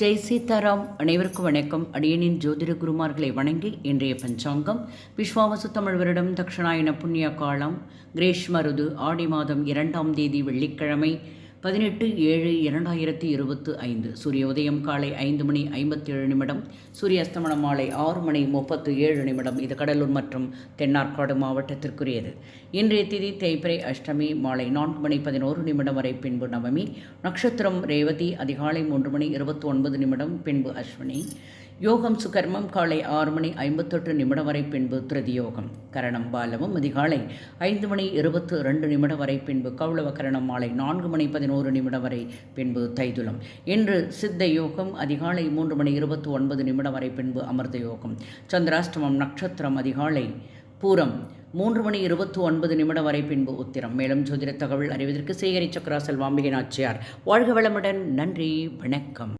ஜெய் சீதாராம் அனைவருக்கும் வணக்கம். அடியனின் ஜோதிட குருமார்களை வணங்கி இன்றைய பஞ்சாங்கம். விஸ்வாவசு தமிழ் வருடம் தக்ஷணாயன புண்ணிய காலம். கிரேஷ்ம ருது ஆடி மாதம் இரண்டாம் தேதி வெள்ளிக்கிழமை. பதினெட்டு ஏழு இரண்டாயிரத்தி இருபத்து ஐந்து. சூரிய உதயம் காலை ஐந்து மணி ஐம்பத்தேழு நிமிடம் சூரிய அஸ்தமனம் மாலை ஆறு மணி முப்பத்து ஏழு நிமிடம். இது கடலூர் மற்றும் தென்னார்காடு மாவட்டத்திற்குரியது. இன்றைய திதி தேய்பிரை அஷ்டமி மாலை நான்கு மணி பதினோரு நிமிடம் வரை பின்பு நவமி நட்சத்திரம் ரேவதி அதிகாலை மூன்று மணி இருபத்தி ஒன்பது நிமிடம் பின்பு அஸ்வினி யோகம் சுகர்மம் காலை ஆறு மணி ஐம்பத்தெட்டு நிமிடம் வரை பின்பு திருதியோகம். கரணம் பாலமும் அதிகாலை ஐந்து மணி இருபத்து ரெண்டு நிமிடம் வரை பின்பு கௌளவ கரணம் மாலை நான்கு மணி பதினோரு நிமிடம் வரை பின்பு தைதுலம். இன்று சித்த யோகம் அதிகாலை மூன்று மணி இருபத்தி ஒன்பது நிமிடம் வரை பின்பு அமிர்த யோகம். சந்திராஷ்டமம் நட்சத்திரம் அதிகாலை பூரம் மூன்று மணி இருபத்தி ஒன்பது நிமிடம் வரை பின்பு உத்திரம். மேலும் ஜோதிட தகவல் அறிவதற்கு சேகரி சக்கரா செல்வாம்பிகை நாச்சியார். வாழ்க வளமுடன் நன்றி வணக்கம்.